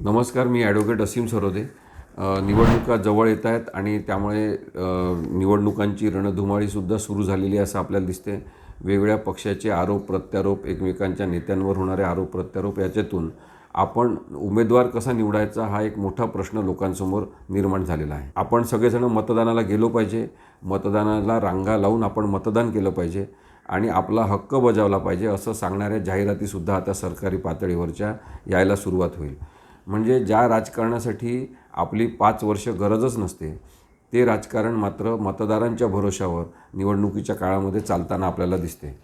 नमस्कार मी ॲडव्होकेट असीम सरोदे. निवडणुका जवळ येत आहेत आणि त्यामुळे निवडणुकांची रणधुमाळीसुद्धा सुरू झालेली असं आपल्याला दिसते वेगवेगळ्या पक्षाचे आरोप प्रत्यारोप एकमेकांच्या नेत्यांवर होणारे आरोप प्रत्यारोप याच्यातून आपण उमेदवार कसा निवडायचा हा एक मोठा प्रश्न लोकांसमोर निर्माण झालेला आहे. आपण सगळेजण मतदानाला गेलो पाहिजे. मतदानाला रांगा लावून आपण मतदान केलं पाहिजे आणि आपला हक्क बजावला पाहिजे असं सांगणाऱ्या जाहिरातीसुद्धा आता सरकारी पातळीवरच्या यायला सुरुवात होईल. म्हणजे ज्या राजकारणासाठी आपली पाच वर्ष गरजच नसते ते राजकारण मात्र मतदारांच्या भरोशावर निवडणुकीच्या काळामध्ये चालताना आपल्याला दिसते.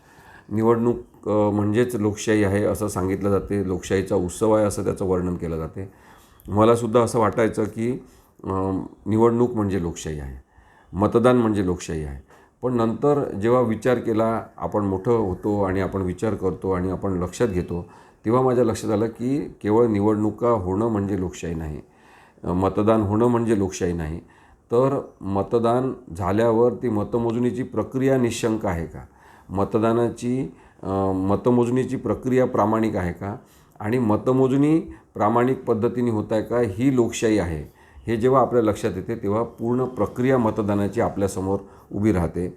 निवडणूक म्हणजेच लोकशाही आहे असं सांगितलं जाते लोकशाहीचा उत्सव आहे असं त्याचं वर्णन केलं जाते. मलासुद्धा असं वाटायचं की निवडणूक म्हणजे लोकशाही आहे मतदान म्हणजे लोकशाही आहे. पण नंतर जेव्हा विचार केला आपण मोठं होतो आणि आपण विचार करतो आणि आपण लक्षात घेतो तेव्हा माझ्या लक्षात आलं की केवळ निवडणुका होणं म्हणजे लोकशाही नाही. मतदान होणं म्हणजे लोकशाही नाही. तर मतदान झाल्यावर ती मतमोजणीची प्रक्रिया निशंक आहे का? मतदानाची मतमोजणीची प्रक्रिया प्रामाणिक आहे का? आणि मतमोजणी प्रामाणिक पद्धतीने होत आहे का ही लोकशाही आहे? हे जेव्हा आपल्या लक्षात येते तेव्हा पूर्ण प्रक्रिया मतदानाची आपल्यासमोर उभी राहते.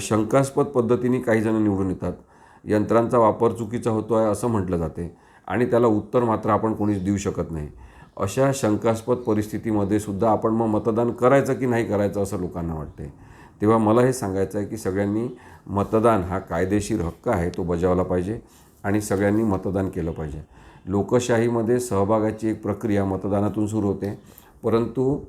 शंकास्पद पद्धतीने काही जण निवडून येतात. यंत्रांचा वापर चुकीचा होतो आहे असं म्हटलं जाते. आणि त्याला उत्तर मात्र आपण कोणीच देऊ शकत नाही. अशा शंकास्पद परिस्थितीमध्ये सुद्धा आपण मग मतदान करायचं की नाही करायचं असं लोकांना वाटते. तेव्हा मला हे सांगायचं आहे की सगळ्यांनी मतदान हा कायदेशीर हक्क आहे तो बजावला पाहिजे आणि सगळ्यांनी मतदान केलं पाहिजे. लोकशाहीमध्ये सहभागाची एक प्रक्रिया मतदानातून सुरू होते. परंतु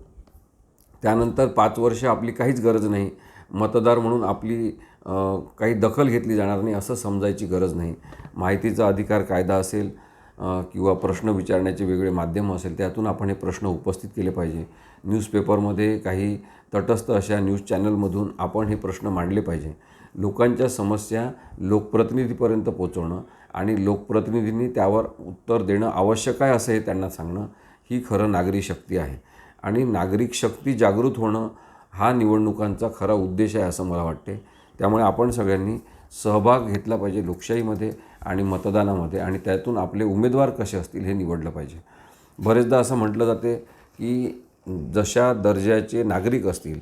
त्यानंतर पाच वर्ष आपली काहीच गरज नाही. मतदार म्हणून आपली काही दखल घेतली जाणार नाही असं समजायची गरज नाही. माहितीचा अधिकार कायदा असेल किंवा प्रश्न विचारण्याचे वेगळे माध्यम असेल त्यातून आपण हे प्रश्न उपस्थित केले पाहिजे. न्यूजपेपरमध्ये काही तटस्थ अशा न्यूज चॅनलमधून आपण हे प्रश्न मांडले पाहिजे. लोकांच्या समस्या लोकप्रतिनिधीपर्यंत पोचवणं आणि लोकप्रतिनिधींनी त्यावर उत्तर देणं आवश्यक आहे असं हे त्यांना सांगणं ही खरं नागरी शक्ती आहे. आणि नागरिक शक्ती जागृत होणं हा निवडणुकांचा खरा उद्देश आहे असं मला वाटते त्यामुळे आपण सगळ्यांनी सहभाग घेतला पाहिजे लोकशाहीमध्ये आणि मतदानामध्ये आणि त्यातून आपले उमेदवार कसे असतील हे निवडलं पाहिजे. बरेचदा असं म्हटलं जाते की जशा दर्जाचे नागरिक असतील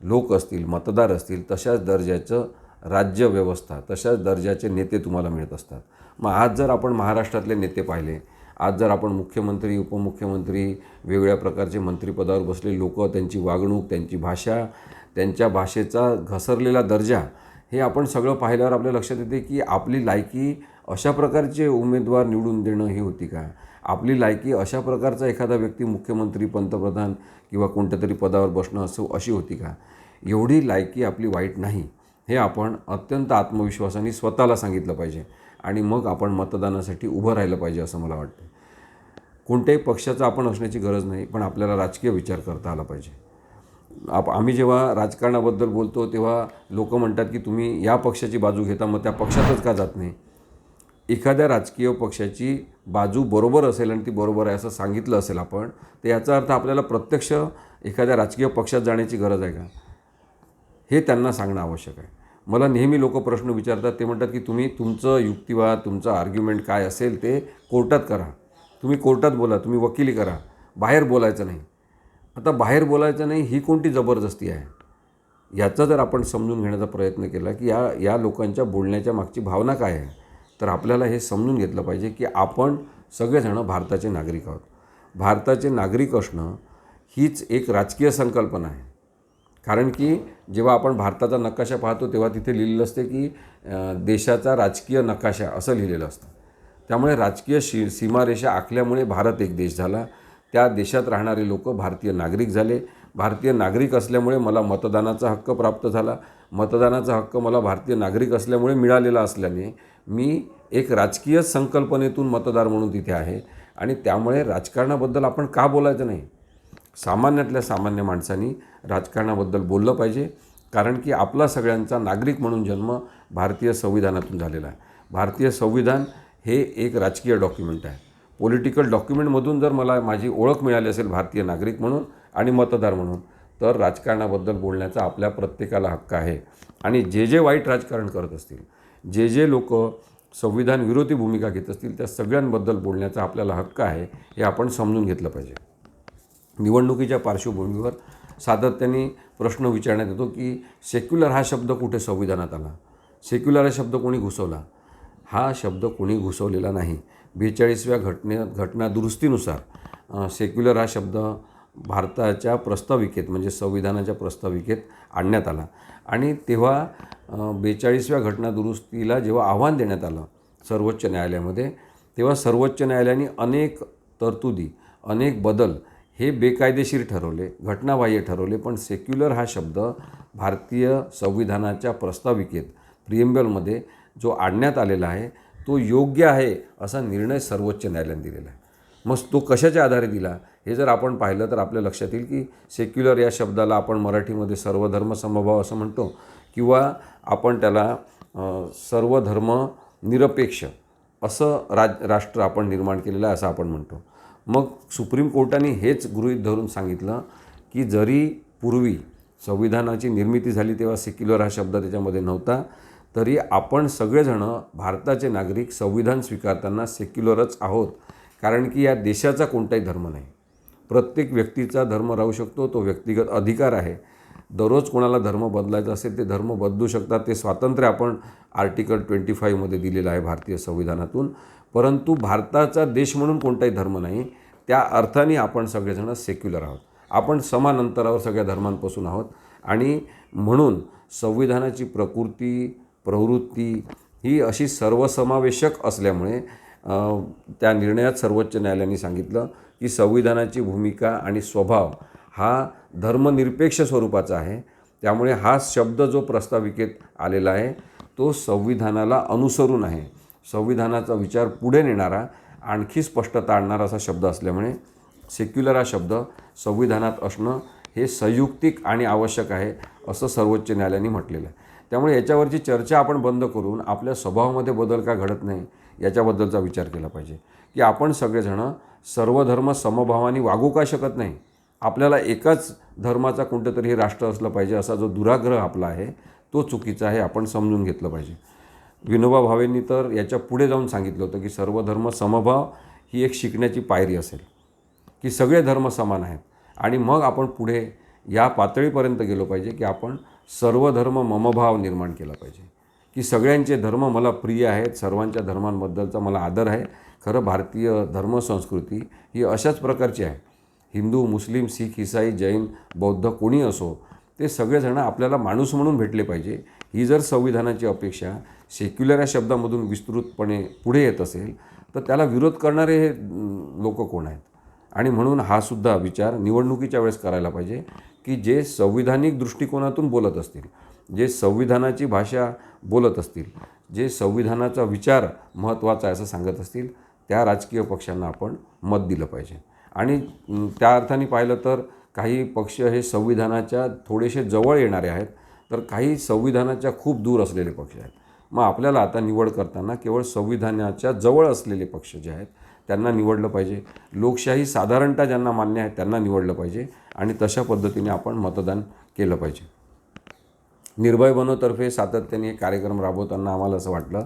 लोक असतील मतदार असतील तशाच दर्जाचं राज्यव्यवस्था तशाच दर्जाचे नेते तुम्हाला मिळत असतात. मग आज जर आपण महाराष्ट्रातले नेते पाहिले आज जर आपण मुख्यमंत्री उपमुख्यमंत्री वेगवेगळ्या प्रकारचे मंत्रिपदावर बसले लोक त्यांची वागणूक त्यांची भाषा त्यांच्या भाषेचा घसरलेला दर्जा हे आपण सगळं पाहिल्यावर आपल्या लक्षात येते की आपली लायकी अशा प्रकारचे उमेदवार निवडून देणं ही होती का? आपली लायकी अशा प्रकारचा एखादा व्यक्ती मुख्यमंत्री पंतप्रधान किंवा कोणत्या तरी पदावर बसणं असं अशी होती का? एवढी लायकी आपली वाईट नाही. हे आपण अत्यंत आत्मविश्वासाने स्वतःला सांगितलं पाहिजे. आणि मग आपण मतदानासाठी उभं राहिलं पाहिजे असं मला वाटतं. कोणत्याही पक्षाचं आपण असण्याची गरज नाही पण आपल्याला राजकीय विचार करता आला पाहिजे. आप आम्ही जेव्हा राजकारणाबद्दल बोलतो तेव्हा लोक म्हणतात की तुम्ही या पक्षाची बाजू घेता मग त्या पक्षातच का जात नाही? एखाद्या राजकीय पक्षाची बाजू बरोबर असेल आणि ती बरोबर आहे असं सांगितलं असेल आपण तर याचा अर्थ आपल्याला प्रत्यक्ष एखाद्या राजकीय पक्षात जाण्याची गरज आहे का? हे त्यांना सांगणं आवश्यक आहे. मला नेहमी लोक प्रश्न विचारतात ते म्हणतात की तुम्ही तुमचं युक्तिवाद तुमचं आर्ग्युमेंट काय असेल ते कोर्टात करा. तुम्ही कोर्टात बोला तुम्ही वकिली करा. बाहेर बोलायचं नाही. आता बाहेर बोलायचं नाही ही कोणती जबरदस्ती आहे? याचा जर आपण समजून घेण्याचा प्रयत्न केला की या या लोकांच्या बोलण्याच्या मागची भावना काय आहे तर आपल्याला हे समजून घेतलं पाहिजे की आपण सगळेजणं भारताचे नागरिक आहोत. भारताचे नागरिक असणं हीच एक राजकीय संकल्पना आहे. कारण की जेव्हा आपण भारताचा नकाशा पाहतो तेव्हा तिथे लिहिलेलं असते की देशाचा राजकीय नकाशा असं लिहिलेलं असतं. त्यामुळे राजकीय शी सीमारेषा आखल्यामुळे भारत एक देश झाला. त्या देशात राहणारे लोक भारतीय नागरिक झाले. भारतीय नागरिक असल्यामुळे मला मतदानाचा हक्क प्राप्त झाला. मतदानाचा हक्क मला भारतीय नागरिक असल्यामुळे मिळालेला असल्याने मी एक राजकीय संकल्पनेतून मतदार म्हणून तिथे आहे. आणि त्यामुळे राजकारणाबद्दल आपण का बोलायचं नाही? सामान्यातल्या सामान्य माणसांनी राजकारणाबद्दल बोललं पाहिजे. कारण की आपला सगळ्यांचा नागरिक म्हणून जन्म भारतीय संविधानातून झालेला आहे. भारतीय संविधान हे एक राजकीय डॉक्युमेंट आहे. पॉलिटिकल डॉक्युमेंटमधून जर मला माझी ओळख मिळाली असेल भारतीय नागरिक म्हणून आणि मतदार म्हणून तर राजकारणाबद्दल बोलण्याचा आपल्या प्रत्येकाला हक्क आहे. आणि जे जे वाईट राजकारण करत असतील जे जे लोक संविधान विरोधी भूमिका घेत असतील त्या सगळ्यांबद्दल बोलण्याचा आपल्याला हक्क आहे हे आपण समजून घेतलं पाहिजे. निवडणुकीच्या पार्श्वभूमीवर सातत्याने प्रश्न विचारण्यात येतो की सेक्युलर हा शब्द कुठे संविधानात आला? सेक्युलर हा शब्द कोणी घुसवला? हा शब्द कोणी घुसवलेला नाही. बेचाळीसव्या घटने घटना दुरुस्तीनुसार सेक्युलर हा शब्द भारताच्या प्रस्ताविकेत म्हणजे संविधानाच्या प्रस्ताविकेत आणण्यात आला. आणि तेव्हा बेचाळीसव्या घटना दुरुस्तीला जेव्हा आव्हान देण्यात आलं सर्वोच्च न्यायालयामध्ये तेव्हा सर्वोच्च न्यायालयाने अनेक तरतुदी अनेक बदल हे बेकायदेशीर ठरवले घटनाबाह्य ठरवले पण सेक्युलर हा शब्द भारतीय संविधानाच्या प्रस्ताविकेत प्रिएम्बलमध्ये जो आणण्यात आलेला आहे तो योग्य आहे असा निर्णय सर्वोच्च न्यायालयाने दिलेला आहे. मग तो कशाच्या आधारे दिला? हे जर आपण पाहिलं तर आपल्या लक्षात येईल की सेक्युलर या शब्दाला आपण मराठीमध्ये सर्वधर्म समभाव असं म्हणतो किंवा आपण त्याला सर्वधर्म निरपेक्ष असं राज राष्ट्र आपण निर्माण केलेलं आहे असं आपण म्हणतो. मग सुप्रीम कोर्टाने हेच गृहीत धरून सांगितलं की जरी पूर्वी संविधानाची निर्मिती झाली तेव्हा सेक्युलर हा शब्द त्याच्यामध्ये नव्हता तरी आपण सगळेजणं भारताचे नागरिक संविधान स्वीकारताना सेक्युलरच आहोत कारण की या देशाचा कोणताही धर्म नाही. प्रत्येक व्यक्तीचा धर्म राहू शकतो तो व्यक्तिगत अधिकार आहे. दररोज कोणाला धर्म बदलायचा असेल ते धर्म बदलू शकतात ते स्वातंत्र्य आपण आर्टिकल ट्वेंटी फाईव्हमध्ये दिलेलं आहे भारतीय संविधानातून. परंतु भारताचा देश म्हणून कोणताही धर्म नाही त्या अर्थाने आपण सगळेजण सेक्युलर आहोत. आपण समान अंतरावर सगळ्या धर्मांपासून आहोत. आणि म्हणून संविधानाची प्रकृती प्रवृत्ती ही अशी सर्वसमावेशक असल्यामुळे त्या निर्णयात सर्वोच्च न्यायालयाने सांगितलं की संविधानाची भूमिका आणि स्वभाव हा धर्मनिरपेक्ष स्वरूपाचा आहे. त्यामुळे हा शब्द जो प्रस्ताविकेत आलेला आहे तो संविधानाला अनुसरून आहे. संविधानाचा विचार पुढे नेणारा आणखी स्पष्टता आणणारा असा शब्द असल्यामुळे सेक्युलर हा शब्द संविधानात असणं हे संयुक्तिक आणि आवश्यक आहे असं सर्वोच्च न्यायालयाने म्हटलेलं आहे. त्यामुळे याच्यावरची चर्चा आपण बंद करून आपल्या स्वभावामध्ये बदल का घडत नाही याच्याबद्दलचा विचार केला पाहिजे. की आपण सगळेजणं सर्वधर्म समभावाने वागू का शकत नाही? आपल्याला एकाच धर्माचा कोणतं तरी हे राष्ट्र असलं पाहिजे असा जो दुराग्रह आपला आहे तो चुकीचा आहे आपण समजून घेतलं पाहिजे. विनोबा भावेंनी तर याच्यापुढे जाऊन सांगितलं होतं की सर्व धर्म समभाव ही एक शिकण्याची पायरी असेल की सगळे धर्म समान आहेत. आणि मग आपण पुढे या पातळीपर्यंत गेलो पाहिजे की आपण सर्व धर्म ममभाव निर्माण केला पाहिजे. की सगळ्यांचे धर्म मला प्रिय आहेत सर्वांच्या धर्मांबद्दलचा मला आदर आहे. खरं भारतीय धर्मसंस्कृती ही अशाच प्रकारची आहे. हिंदू मुस्लिम शीख इसाई जैन बौद्ध कोणी असो ते सगळेजणं आपल्याला माणूस म्हणून भेटले पाहिजे. ही जर संविधानाची अपेक्षा सेक्युलर या शब्दामधून विस्तृतपणे पुढे येत असेल तर त्याला विरोध करणारे हे लोक कोण आहेत? आणि म्हणून हा सुद्धा विचार निवडणुकीच्या वेळेस करायला पाहिजे की जे संविधानिक दृष्टिकोनातून बोलत असतील जे संविधानाची भाषा बोलत असतील जे संविधानाचा विचार महत्त्वाचा आहे असं सांगत असतील त्या राजकीय पक्षांना आपण मत दिलं पाहिजे. आणि त्या अर्थाने पाहिलं तर काही पक्ष हे संविधानाच्या थोडेसे जवळ येणारे आहेत तर काही संविधानाच्या खूप दूर असलेले पक्ष आहेत. मग आपल्याला आता निवड करताना केवळ संविधानाच्या जवळ असलेले पक्ष जे आहेत त्यांना निवडलं पाहिजे. लोकशाही साधारणतः ज्यांना मान्य आहे त्यांना निवडलं पाहिजे. आणि तशा पद्धतीने आपण मतदान केलं पाहिजे. निर्भय बनोतर्फे सातत्याने हे कार्यक्रम राबवताना आम्हाला असं वाटलं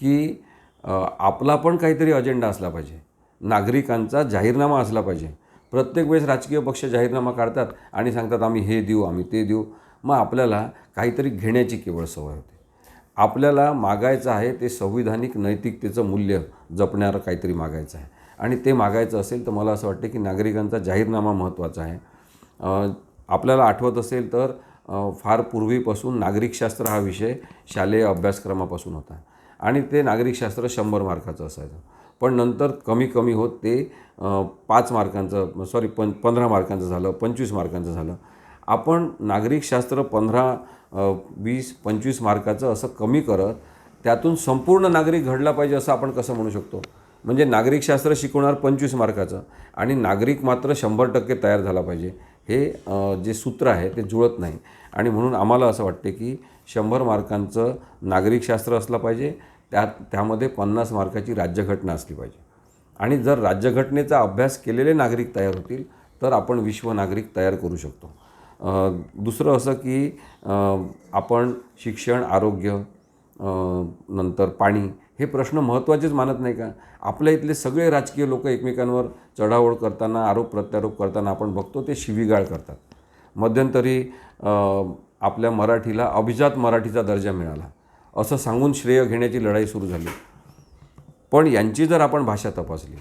की आपला पण काहीतरी अजेंडा असला पाहिजे. नागरिकांचा जाहीरनामा असला पाहिजे. प्रत्येक वेळेस राजकीय पक्ष जाहीरनामा काढतात आणि सांगतात आम्ही हे देऊ आम्ही ते देऊ. मग आपल्याला काहीतरी घेण्याची केवळ सवय होते. आपल्याला मागायचं आहे ते संविधानिक नैतिकतेचं मूल्य जपणारं काहीतरी मागायचं आहे. आणि ते मागायचं असेल तर मला असं वाटतं की नागरिकांचा जाहीरनामा महत्त्वाचा आहे. आपल्याला आठवत असेल तर फार पूर्वीपासून नागरिकशास्त्र हा विषय शालेय अभ्यासक्रमापासून होता. आणि ते नागरिकशास्त्र शंभर मार्काचं असायचं. पण नंतर कमी कमी होत ते पाच मार्कांचं सॉरी पं पंधरा मार्कांचं झालं पंचवीस मार्कांचं झालं. आपण नागरिकशास्त्र पंधरा वीस पंचवीस मार्काचं असं कमी करत त्यातून संपूर्ण नागरिक घडला पाहिजे असं आपण कसं म्हणू शकतो? म्हणजे नागरिकशास्त्र शिकवणार पंचवीस मार्काचं आणि नागरिक मात्र शंभर टक्के तयार झाला पाहिजे. हे जे सूत्र आहे ते जुळत नाही. आणि म्हणून आम्हाला असं वाटते की शंभर मार्कांचं नागरिकशास्त्र असलं पाहिजे त्यात त्यामध्ये पन्नास मार्काची राज्यघटना असली पाहिजे. आणि जर राज्यघटनेचा अभ्यास केलेले नागरिक तयार होतील तर आपण विश्व नागरिक तयार करू शकतो. दुसरं असं की आपण शिक्षण आरोग्य नंतर पाणी हे प्रश्न महत्त्वाचेच मानत नाही का? आपल्या इथले सगळे राजकीय लोक एकमेकांवर चढाओढ करताना आरोप प्रत्यारोप करताना आपण बघतो ते शिवीगाळ करतात. मध्यंतरी आपल्या मराठीला अभिजात मराठीचा दर्जा मिळाला. असं सांगून श्रेय घेण्याची लढाई सुरू झाली. पण यांची जर आपण भाषा तपासली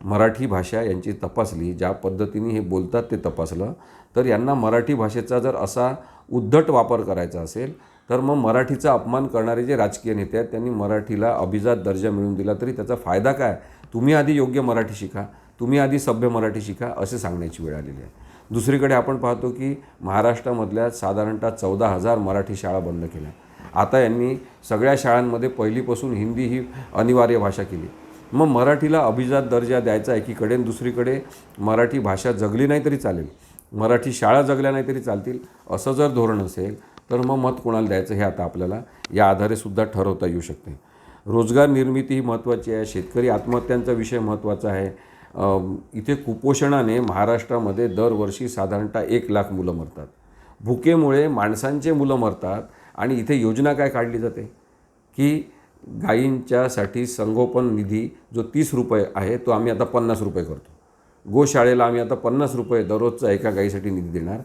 मराठी भाषा यांची तपासली ज्या पद्धतीने हे बोलतात ते तपासलं तर यांना मराठी भाषेचा जर असा उद्धट वापर करायचा असेल तर मग मराठीचा अपमान करणारे जे राजकीय नेते आहेत त्यांनी मराठीला अभिजात दर्जा मिळवून दिला तरी त्याचा फायदा काय? तुम्ही आधी योग्य मराठी शिका तुम्ही आधी सभ्य मराठी शिका असे सांगण्याची वेळ आलेली आहे. दुसरीकडे आपण पाहतो की महाराष्ट्रामधल्या साधारणतः चौदा हजार मराठी शाळा बंद केल्या. आता यांनी सगळ्या शाळांमध्ये पहिलीपासून हिंदी ही अनिवार्य भाषा केली. मग मराठीला अभिजात दर्जा द्यायचा एकीकडे आणि दुसरीकडे मराठी भाषा जगली नाही तरी चालेल. मराठी शाळा जगल्या नाही तरी चालतील. असं जर धोरण असेल तर मग मत कोणाला द्यायचं हे आता आपल्याला या आधारे सुद्धा ठरवता येऊ शकते. रोजगार निर्मिती ही महत्त्वाची आहे. शेतकरी आत्महत्यांचा विषय महत्त्वाचा आहे. इथे कुपोषणाने महाराष्ट्रामध्ये दरवर्षी साधारणतः एक लाख मुलं मरतात. भुकेमुळे माणसांचे मुलं मरतात आणि इथे योजना काय काढली जाते? की गायींच्यासाठी संगोपन निधी जो तीस रुपये आहे तो आम्ही आता पन्नास रुपये करतो. गोशाळेला आम्ही आता पन्नास रुपये दररोजचा एका गाईसाठी निधी देणार.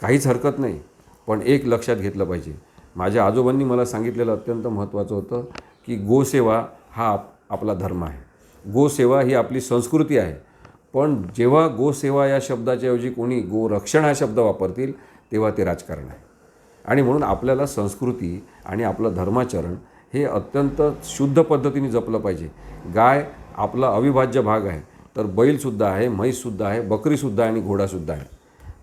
काहीच हरकत नाही. पण एक लक्षात घेतलं पाहिजे. माझ्या आजोबांनी मला सांगितलेलं अत्यंत महत्त्वाचं होतं की गोसेवा हा आप आपला धर्म आहे. गोसेवा ही आपली संस्कृती आहे. पण जेव्हा गोसेवा या शब्दाच्या ऐवजी कोणी गोरक्षण हा शब्द वापरतील तेव्हा ते राजकारण आहे. आणि म्हणून आपल्याला संस्कृती आणि आपलं धर्माचरण हे अत्यंत शुद्ध पद्धतीने जपलं पाहिजे. गाय आपला अविभाज्य भाग आहे. तर बैलसुद्धा आहे म्हैससुद्धा आहे बकरीसुद्धा आहे आणि घोडासुद्धा आहे.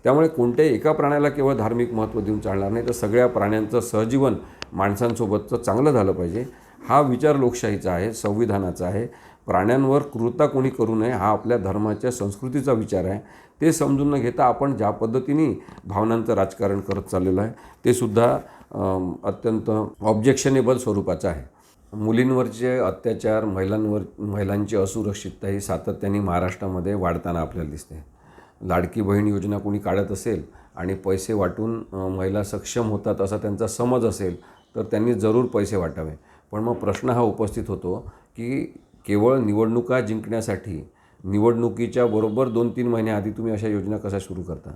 त्यामुळे कोणत्याही एका प्राण्याला केवळ धार्मिक महत्त्व देऊन चालणार नाही तर सगळ्या प्राण्यांचं सहजीवन माणसांसोबतचं चांगलं झालं पाहिजे. हा विचार लोकशाहीचा आहे संविधानाचा आहे. प्राण्यांवर क्रूरता कोणी करू नये हा आपल्या धर्माच्या संस्कृतीचा विचार आहे. ते समजून न घेता आपण ज्या पद्धतीने भावनांचं राजकारण करत चाललेलं आहे ते सुद्धा अत्यंत ऑब्जेक्शनेबल स्वरूपाचं आहे. मुलींवरचे अत्याचार महिलांवर महिलांची असुरक्षितता ही सातत्याने महाराष्ट्रामध्ये वाढताना आपल्याला दिसते. लाडकी बहीण योजना कोणी काढत असेल आणि पैसे वाटून महिला सक्षम होतात असा त्यांचा समज असेल तर त्यांनी जरूर पैसे वाटावे. पण मग प्रश्न हा उपस्थित होतो की केवळ निवडणुका जिंकण्यासाठी निवडणुकीच्या बरोबर दोन तीन महिन्याआधी तुम्ही अशा योजना कशा सुरू करता?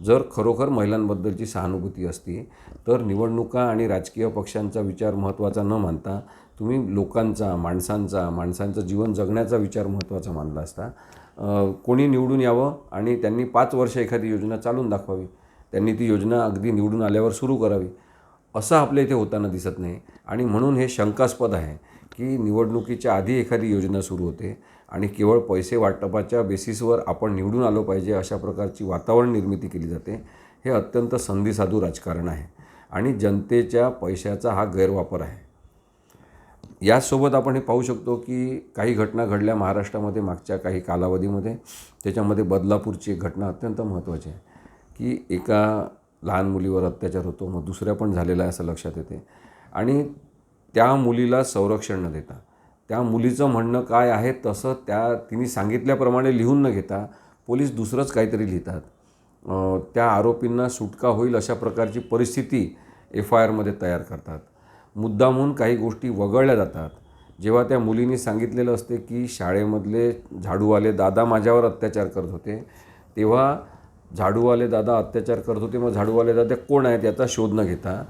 जर खरोखर महिलांबद्दलची सहानुभूती असती तर निवडणुका आणि राजकीय पक्षांचा विचार महत्त्वाचा न मानता तुम्ही लोकांचा माणसांचा माणसांचं जीवन जगण्याचा विचार महत्त्वाचा मानला असता. कोणी निवडून यावं आणि त्यांनी पाच वर्ष एखादी योजना चालून दाखवावी त्यांनी ती योजना अगदी निवडून आल्यावर सुरू करावी असं आपल्या इथे होताना दिसत नाही. आणि म्हणून हे शंकास्पद आहे की निवडणुकीच्या आधी एखादी योजना सुरू होते आणि केवळ पैसे वाटपाच्या बेसिसवर आपण निवडून आलो पाहिजे अशा प्रकारची वातावरण निर्मिती केली जाते हे अत्यंत संधीसाधू राजकारण आहे आणि जनतेच्या पैशाचा हा गैरवापर आहे. याचसोबत आपण हे पाहू शकतो की काही घटना घडल्या महाराष्ट्रामध्ये मागच्या काही कालावधीमध्ये. त्याच्यामध्ये बदलापूरची एक घटना अत्यंत महत्त्वाची आहे की एका लहान मुलीवर अत्याचार होतो मग दुसऱ्या पण झालेला आहे असं लक्षात येते. आणि त्या मुलीला संरक्षण न देता त्या मुलीचं म्हणणं काय आहे तसं त्या तिने सांगितल्याप्रमाणे लिहून न घेता पोलीस दुसरंच काहीतरी लिहितात. त्या आरोपींना सुटका होईल अशा प्रकारची परिस्थिती एफ आय आरमध्ये तयार करतात. मुद्दामहून काही गोष्टी वगळल्या जातात. जेव्हा त्या मुलीने सांगितलेलं असते की शाळेमधले झाडूवाले दादा माझ्यावर अत्याचार करत होते तेव्हा झाडूवाले दादा अत्याचार करत होते मग झाडूवाले दादा कोण आहेत याचा शोध न घेता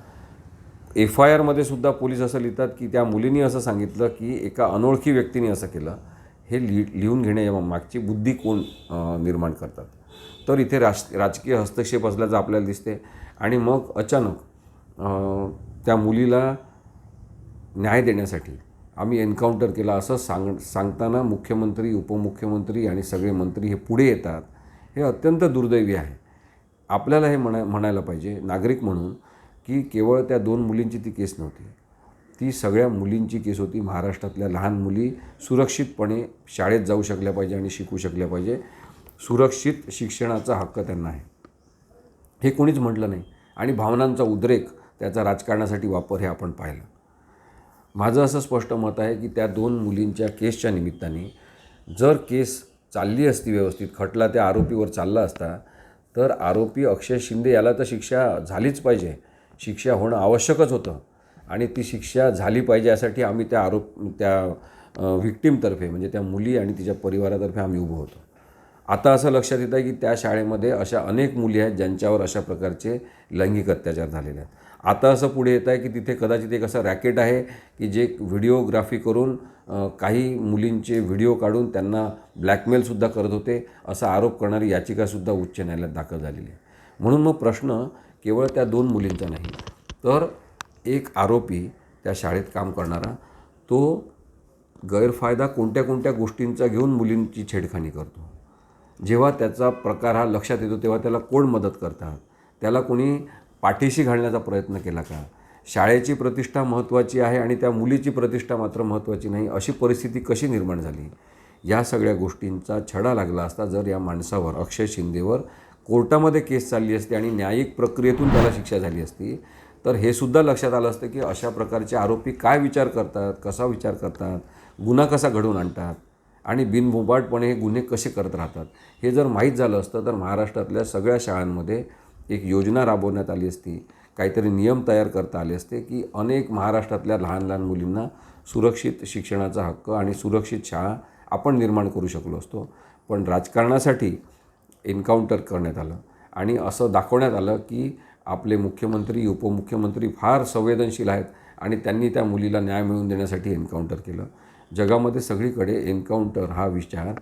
एफ आय आरमध्ये सुद्धा पोलीस असं लिहितात की त्या मुलीने असं सांगितलं की एका अनोळखी व्यक्तीने असं केलं. हे लि लिहून घेणे मागची बुद्धी कोण निर्माण करतात? तर इथे राज राजकीय हस्तक्षेप असल्याचं आपल्याला दिसते. आणि मग अचानक त्या मुलीला न्याय देण्यासाठी आम्ही एन्काउंटर केला. असं सांग सांगताना मुख्यमंत्री उपमुख्यमंत्री आणि सगळे मंत्री हे पुढे येतात. हे अत्यंत दुर्दैवी आहे. आपल्याला हे म्हणा म्हणायला पाहिजे. नागरिक म्हणून की केवळ त्या दोन मुलींची ती केस नव्हती. ती सगळ्या मुलींची केस होती. महाराष्ट्रातल्या लहान मुली सुरक्षितपणे शाळेत जाऊ शकल्या पाहिजे आणि शिकू शकल्या पाहिजे. सुरक्षित शिक्षणाचा हक्क त्यांना आहे. हे कोणीच म्हटलं नाही. आणि भावनांचा उद्रेक त्याचा राजकारणासाठी वापर हे आपण पाहिलं. माझं असं स्पष्ट मत आहे की त्या दोन मुलींच्या केसच्या निमित्ताने जर केस चालली असती व्यवस्थित खटला त्या आरोपीवर चालला असता तर आरोपी अक्षय शिंदे याला तर शिक्षा झालीच पाहिजे. शिक्षा होणं आवश्यकच होतं. आणि ती शिक्षा झाली पाहिजे यासाठी आम्ही त्या आरोप त्या व्हिक्टीमतर्फे म्हणजे त्या मुली आणि तिच्या परिवारातर्फे आम्ही उभं होतो. आता असं लक्षात येतं आहे की त्या शाळेमध्ये अशा अनेक मुली आहेत ज्यांच्यावर अशा प्रकारचे लैंगिक अत्याचार झालेले आहेत. आता असं पुढे येत आहे की तिथे कदाचित एक असं रॅकेट आहे की जे व्हिडिओग्राफी करून काही मुलींचे व्हिडिओ काढून त्यांना ब्लॅकमेलसुद्धा करत होते असा आरोप करणारी याचिकासुद्धा उच्च न्यायालयात दाखल झालेली आहे. म्हणून मग प्रश्न केवळ त्या दोन मुलींचा नाही तर एक आरोपी त्या शाळेत काम करणारा तो गैरफायदा कोणत्या कोणत्या गोष्टींचा घेऊन मुलींची छेडखानी करतो. जेव्हा त्याचा प्रकार हा लक्षात येतो तेव्हा त्याला कोण मदत करतात? त्याला कोणी पाठीशी घालण्याचा प्रयत्न केला का? शाळेची प्रतिष्ठा महत्त्वाची आहे आणि त्या मुलीची प्रतिष्ठा मात्र महत्त्वाची नाही अशी परिस्थिती कशी निर्माण झाली? या सगळ्या गोष्टींचा छडा लागला असता जर या माणसावर अक्षय शिंदेवर कोर्टामध्ये केस चालली असती आणि न्यायिक प्रक्रियेतून त्याला शिक्षा झाली असती तर हे सुद्धा लक्षात आलं असतं की अशा प्रकारचे आरोपी काय विचार करतात कसा विचार करतात गुन्हा कसा घडवून आणतात आणि बिनबोबाटपणे हे गुन्हे कसे करत राहतात. हे जर माहीत झालं असतं तर महाराष्ट्रातल्या सगळ्या शाळांमध्ये एक योजना राबवण्यात आली असती. काहीतरी नियम तयार करता आले असते की अनेक महाराष्ट्रातल्या लहान लहान मुलींना सुरक्षित शिक्षणाचा हक्क आणि सुरक्षित शाळा आपण निर्माण करू शकलो असतो. पण राजकारणासाठी एन्काउंटर करण्यात आलं. आणि असं दाखवण्यात आलं की आपले मुख्यमंत्री उपमुख्यमंत्री फार संवेदनशील आहेत आणि त्यांनी त्या मुलीला न्याय मिळवून देण्यासाठी एन्काउंटर केलं. जगामध्ये सगळीकडे एन्काउंटर हा विचार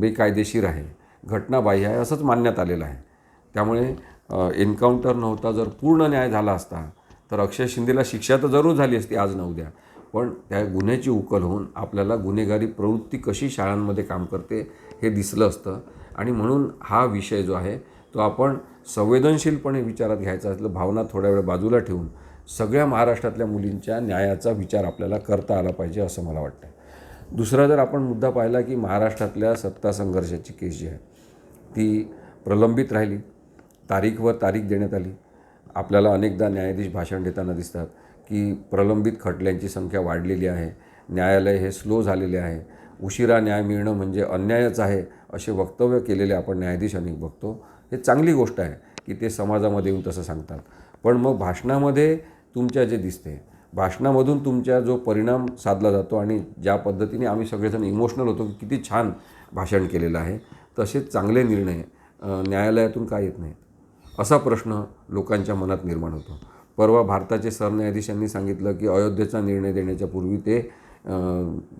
बेकायदेशीर आहे. घटनाबाह्य आहे असंच मानण्यात आलेलं आहे. त्यामुळे एन्काउंटर नव्हता जर पूर्ण न्याय झाला असता तर अक्षय शिंदेला शिक्षा तर जरूर झाली असती आज न उद्या. पण त्या गुन्ह्याची उकल होऊन आपल्याला गुन्हेगारी प्रवृत्ती कशी शाळांमध्ये काम करते हे दिसलं असतं. आणि म्हणून हा विषय जो आहे तो आपण संवेदनशीलपणे विचारात घ्यायचा असलं भावना थोड्या वेळ बाजूला ठेवून सगळ्या महाराष्ट्रातल्या मुलींच्या न्यायाचा विचार आपल्याला करता आला पाहिजे असं मला वाटतं. दुसरा जर आपण मुद्दा पाहिला की महाराष्ट्रातल्या सत्ता संघर्षाची केस जी आहे ती प्रलंबित राहिली तारीखवर तारीख देण्यात आली आपल्याला अनेकदा न्यायाधीश भाषण देताना दिसतात की प्रलंबित खटल्यांची संख्या वाढलेली आहे न्यायालय हे स्लो झालेले आहे उशिरा न्याय मिळणं म्हणजे अन्यायच आहे असे वक्तव्य केलेले आपण न्यायाधीशांनी बघतो. हे चांगली गोष्ट आहे की ते समाजामध्ये येऊन तसं सांगतात. पण मग भाषणामध्ये तुमच्या जे दिसते भाषणामधून तुमच्या जो परिणाम साधला जातो आणि ज्या पद्धतीने आम्ही सगळेजण इमोशनल होतो की किती छान भाषण केलेलं आहे तसेच चांगले निर्णय न्यायालयातून का येत नाहीत? असा प्रश्न लोकांच्या मनात निर्माण होतो. परवा भारताचे सरन्यायाधीशांनी सांगितलं की अयोध्येचा निर्णय देण्याच्या पूर्वी ते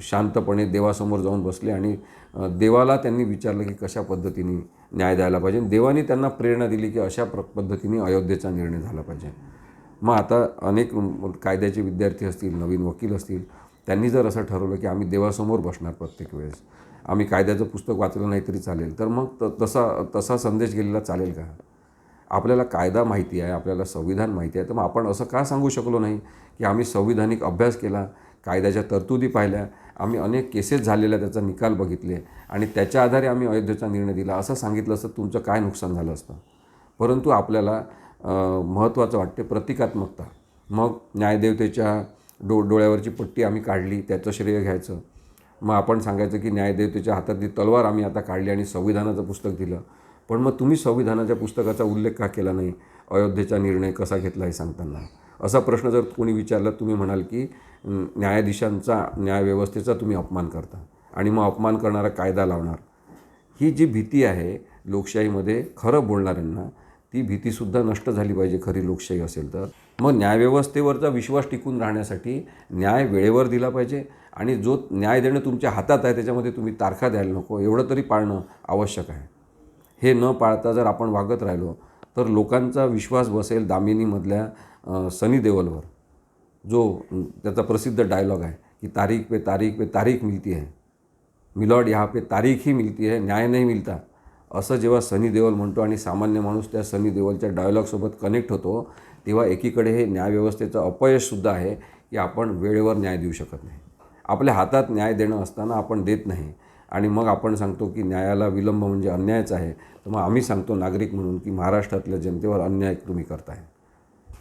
शांतपणे देवासमोर जाऊन बसले आणि देवाला त्यांनी विचारलं की कशा पद्धतीने न्याय द्यायला पाहिजे? देवाने त्यांना प्रेरणा दिली की अशा प्र पद्धतीने अयोध्येचा निर्णय झाला पाहिजे. मग आता अनेक कायद्याचे विद्यार्थी असतील नवीन वकील असतील त्यांनी जर असं ठरवलं की आम्ही देवासमोर बसणार प्रत्येक वेळेस आम्ही कायद्याचं पुस्तक वाचलं नाही तरी चालेल तर मग त तसा तसा संदेश गेलेला चालेल का? आपल्याला कायदा माहिती आहे आपल्याला संविधान माहिती आहे तर मग आपण असं का सांगू शकलो नाही की आम्ही संविधानिक अभ्यास केला कायद्याच्या तरतुदी पाहिल्या. आम्ही अनेक केसेस झालेल्या त्याचा निकाल बघितले आणि त्याच्या आधारे आम्ही अयोध्येचा निर्णय दिला. असं सांगितलं असतं तुमचं काय नुकसान झालं असतं? परंतु आपल्याला महत्त्वाचं वाटते प्रतिकात्मकता. मग न्यायदेवतेच्या डो डोळ्यावरची पट्टी आम्ही काढली त्याचं श्रेय घ्यायचं. मग आपण सांगायचं की न्यायदेवतेच्या हातातली तलवार आम्ही आता काढली आणि संविधानाचं पुस्तक दिलं. पण मग तुम्ही संविधानाच्या पुस्तकाचा उल्लेख का केला नाही? अयोध्येचा निर्णय कसा घेतला हे सांगताना? असा प्रश्न जर कोणी विचारला तुम्ही म्हणाल की न्यायाधीशांचा न्यायव्यवस्थेचा तुम्ही अपमान करता. आणि मग अपमान करणारा कायदा लावणार. ही जी भीती आहे लोकशाहीमध्ये खरं बोलणाऱ्यांना ती भीतीसुद्धा नष्ट झाली पाहिजे खरी लोकशाही असेल तर. मग न्यायव्यवस्थेवरचा विश्वास टिकून राहण्यासाठी न्याय वेळेवर दिला पाहिजे आणि जो न्याय देणं तुमच्या हातात आहे त्याच्यामध्ये तुम्ही तारखा द्यायला नको. एवढं तरी पाळणं आवश्यक आहे. हे न पाळता जर आपण वागत राहिलो तर लोकांचा विश्वास बसेल दामिनीमधल्या सनी देवलवर. जो त्याचा प्रसिद्ध डायलॉग आहे की तारीख पे तारीख पे तारीख मिलती है. मिलॉड यहाँ पे तारीख ही मिलती है न्याय नाही मिळता असं जेव्हा सनी देवल म्हणतो आणि सामान्य माणूस त्या सनी देवलच्या डायलॉगसोबत कनेक्ट होतो तेव्हा एकीकडे हे न्यायव्यवस्थेचं अपयशसुद्धा आहे की आपण वेळेवर न्याय देऊ शकत नाही. आपल्या हातात न्याय देणं असताना आपण देत नाही. आणि मग आपण सांगतो की न्यायाला विलंब म्हणजे अन्यायच आहे. तर मग आम्ही सांगतो नागरिक म्हणून की महाराष्ट्रातल्या जनतेवर अन्याय तुम्ही करताय.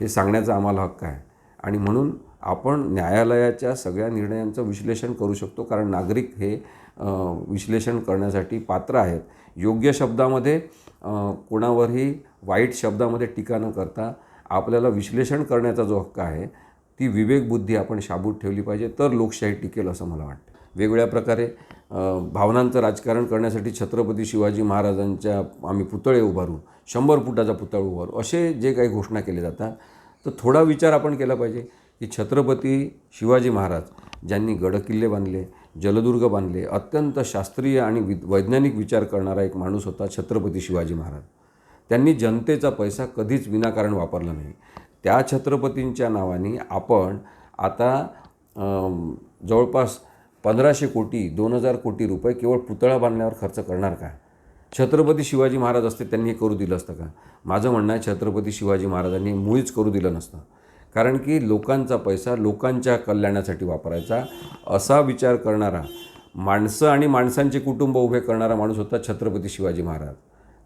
हे सांगण्याचा आम्हाला हक्क आहे. आणि म्हणून आपण न्यायालयाच्या सगळ्या निर्णयांचं विश्लेषण करू शकतो कारण नागरिक हे विश्लेषण करण्यासाठी पात्र आहेत. योग्य शब्दामध्ये कोणावरही वाईट शब्दामध्ये टीका न करता आपल्याला विश्लेषण करण्याचा जो हक्क आहे ती विवेकबुद्धी आपण शाबूत ठेवली पाहिजे. तर लोकशाही टिकेल असं मला वाटतं. वेगवेगळ्या प्रकारे भावनांचं राजकारण करण्यासाठी छत्रपती शिवाजी महाराजांच्या आम्ही पुतळे उभारू शंभर फुटाचा पुतळा उभारू असे जे काही घोषणा केल्या जातात तर थोडा विचार आपण केला पाहिजे की छत्रपती शिवाजी महाराज ज्यांनी गडकिल्ले बांधले जलदुर्ग बांधले अत्यंत शास्त्रीय आणि वि वैज्ञानिक विचार करणारा एक माणूस होता छत्रपती शिवाजी महाराज. त्यांनी जनतेचा पैसा कधीच विनाकारण वापरला नाही. त्या छत्रपतींच्या नावाने आपण आता जवळपास पंधराशे कोटी दोन हजार कोटी रुपये केवळ पुतळा बांधण्यावर खर्च करणार का? छत्रपती शिवाजी महाराज असते त्यांनी हे करू दिलं असतं का? माझं म्हणणं आहे छत्रपती शिवाजी महाराजांनी मुळीच करू दिलं नसतं. कारण की लोकांचा पैसा लोकांच्या कल्याणासाठी वापरायचा. असा विचार करणारा माणसं आणि माणसांचे कुटुंब उभे करणारा माणूस होता छत्रपती शिवाजी महाराज.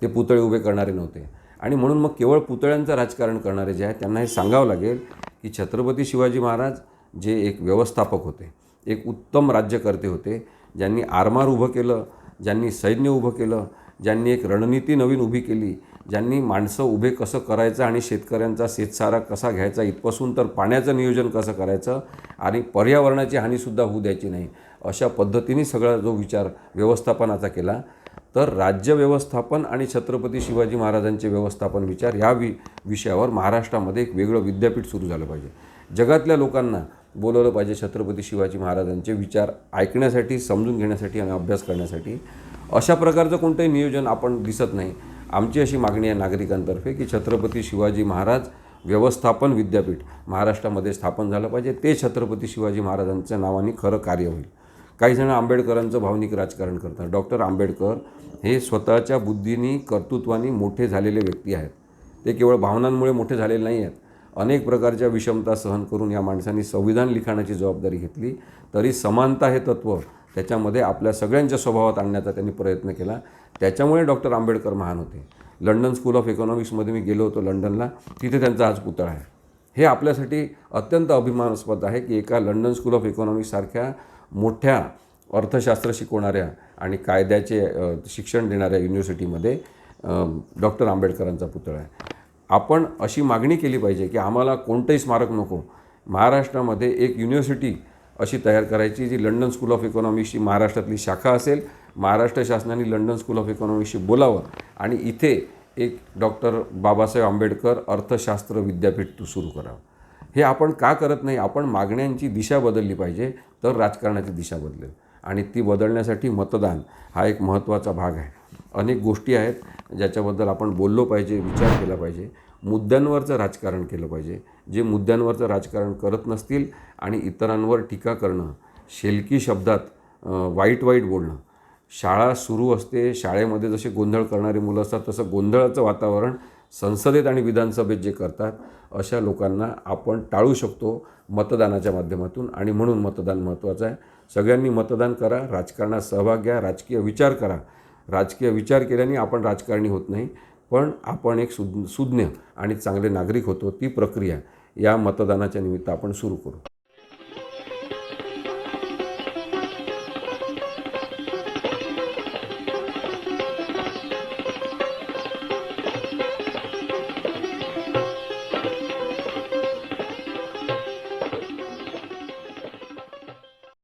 ते पुतळे उभे करणारे नव्हते. आणि म्हणून मग केवळ पुतळ्यांचं राजकारण करणारे जे आहे त्यांना हे सांगावं लागेल की छत्रपती शिवाजी महाराज जे एक व्यवस्थापक होते एक उत्तम राज्यकर्ते होते ज्यांनी आरमार उभं केलं ज्यांनी सैन्य उभं केलं ज्यांनी एक रणनीती नवीन उभी केली ज्यांनी माणसं उभे कसं करायचं आणि शेतकऱ्यांचा शेतसारा कसा घ्यायचा इथपासून तर पाण्याचं नियोजन कसं करायचं आणि पर्यावरणाची हानीसुद्धा होऊ द्यायची नाही अशा पद्धतीने सगळा जो विचार व्यवस्थापनाचा केला. तर राज्य व्यवस्थापन आणि छत्रपती शिवाजी महाराजांचे व्यवस्थापन विचार या वि विषयावर महाराष्ट्रामध्ये एक वेगळं विद्यापीठ सुरू झालं पाहिजे. जगातल्या लोकांना बोलवलं पाहिजे छत्रपती शिवाजी महाराजांचे विचार ऐकण्यासाठी समजून घेण्यासाठी आणि अभ्यास करण्यासाठी. अशा प्रकारचं कोणतंही नियोजन आपण दिसत नाही. आमची अशी मागणी आहे नागरिकांतर्फे की छत्रपती शिवाजी महाराज व्यवस्थापन विद्यापीठ महाराष्ट्रामध्ये स्थापन झालं पाहिजे. ते छत्रपती शिवाजी महाराजांच्या नावाने खरं कार्य होईल. काही जण आंबेडकरांचं भावनिक राजकारण करतात. डॉक्टर आंबेडकर हे स्वतःच्या बुद्धीनी कर्तृत्वानी मोठे झालेले व्यक्ती आहेत. ते केवळ भावनांमुळे मोठे झालेले नाही आहेत. अनेक प्रकारच्या विषमता सहन करून या माणसांनी संविधान लिखाणाची जबाबदारी घेतली. तरी समानता हे तत्त्व त्याच्यामध्ये आपल्या सगळ्यांच्या स्वभावात आणण्याचा त्यांनी प्रयत्न केला. त्याच्यामुळे डॉक्टर आंबेडकर महान होते. लंडन स्कूल ऑफ इकॉनॉमिक्समध्ये मी गेलो होतो लंडनला. तिथे त्यांचा आज पुतळा आहे. हे आपल्यासाठी अत्यंत अभिमानास्पद आहे की एका लंडन स्कूल ऑफ इकॉनॉमिक्ससारख्या मोठ्या अर्थशास्त्र शिकवणाऱ्या आणि कायद्याचे शिक्षण देणाऱ्या युनिव्हर्सिटीमध्ये डॉक्टर आंबेडकरांचा पुतळा आहे. आपण अशी मागणी केली पाहिजे की आम्हाला कोणतंही स्मारक नको. महाराष्ट्रामध्ये एक युनिव्हर्सिटी अशी तयार करायची जी लंडन स्कूल ऑफ इकॉनॉमिक्सची महाराष्ट्रातली शाखा असेल महाराष्ट्र शासनाने लंडन स्कूल ऑफ इकॉनॉमिक्सशी बोलावं. आणि इथे एक डॉक्टर बाबासाहेब आंबेडकर अर्थशास्त्र विद्यापीठ तू सुरू करावं. हे आपण का करत नाही? आपण मागण्यांची दिशा बदलली पाहिजे तर राजकारणाची दिशा बदलेल. आणि ती बदलण्यासाठी मतदान हा एक महत्त्वाचा भाग आहे. अनेक गोष्टी आहेत ज्याच्याबद्दल आपण बोललो पाहिजे विचार केला पाहिजे. मुद्द्यांवरचं राजकारण केलं पाहिजे. जे मुद्द्यांवरचं राजकारण करत नसतील आणि इतरांवर टीका करणं शेलकी शब्दात वाईट वाईट बोलणं. शाळा सुरू असते शाळेमध्ये जसे गोंधळ करणारी मुलं असतात तसं गोंधळाचं वातावरण संसदेत आणि विधानसभेत जे करतात अशा लोकांना आपण टाळू शकतो मतदानाच्या माध्यमातून. आणि म्हणून मतदान महत्त्वाचं आहे. सगळ्यांनी मतदान करा राजकारणात सहभाग घ्या राजकीय विचार करा. राजकीय विचार केल्याने आपण राजकारणी होत नाही. पण आपण एक सुज्ञ सुज्ञ आणि चांगले नागरिक होतो ती प्रक्रिया या मतदानाच्या निमित्त आपण सुरू करू.